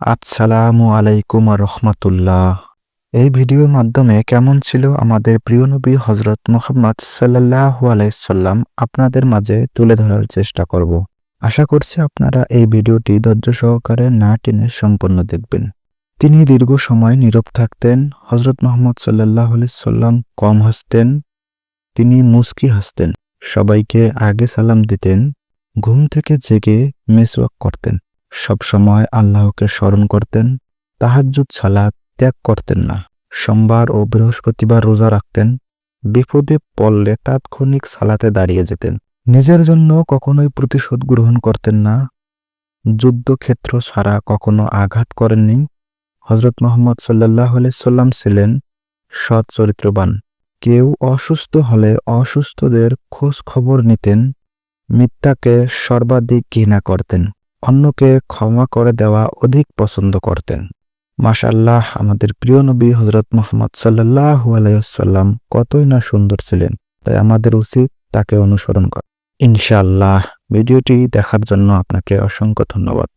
আসসালামু আলাইকুম রহমতুল্লাহ। এই ভিডিওর মাধ্যমে কেমন ছিল আমাদের প্রিয় নবী হজরত মোহাম্মদ সাল্লাহু আলাইসাল্লাম আপনাদের মাঝে তুলে ধরার চেষ্টা করব। আশা করছি আপনারা এই ভিডিওটি ধৈর্য সহকারে না টেনে সম্পূর্ণ দেখবেন। তিনি দীর্ঘ সময় নীরব থাকতেন হজরত মোহাম্মদ সাল্লাহ সাল্লাম কম হাসতেন, তিনি মুস্কি হাসতেন, সবাইকে আগে সালাম দিতেন, ঘুম থেকে জেগে মেসওয়াক করতেন। সবসময় আল্লাহকে স্মরণ করতেন, তাহাজ্জুদ, সালাত ত্যাগ করতেন না। সোমবার ও বৃহস্পতিবার রোজা রাখতেন, বিপদে পড়লে তাৎক্ষণিক সালাতে দাঁড়িয়ে যেতেন। নিজের জন্য কখনোই প্রতিশোধ গ্রহণ করতেন না। যুদ্ধক্ষেত্র ছাড়া কখনো আঘাত করেননি। হজরত মোহাম্মদ সাল্লাহ সাল্লাম ছিলেন সৎ চরিত্রবান। কেউ অসুস্থ হলে অসুস্থদের খোঁজ খবর নিতেন, মিথ্যাকে সর্বাধিক ঘৃণা করতেন। অন্যকে ক্ষমা করে দেওয়া অধিক পছন্দ করতেন। মাশাল্লাহ আমাদের প্রিয় নবী হজরত মোহাম্মদ সাল্লাহ আলাইসাল্লাম কতই না সুন্দর ছিলেন, তাই আমাদের উচিত তাকে অনুসরণ করা। ইনশাআল্লাহ, ভিডিওটি দেখার জন্য আপনাকে অসংখ্য ধন্যবাদ।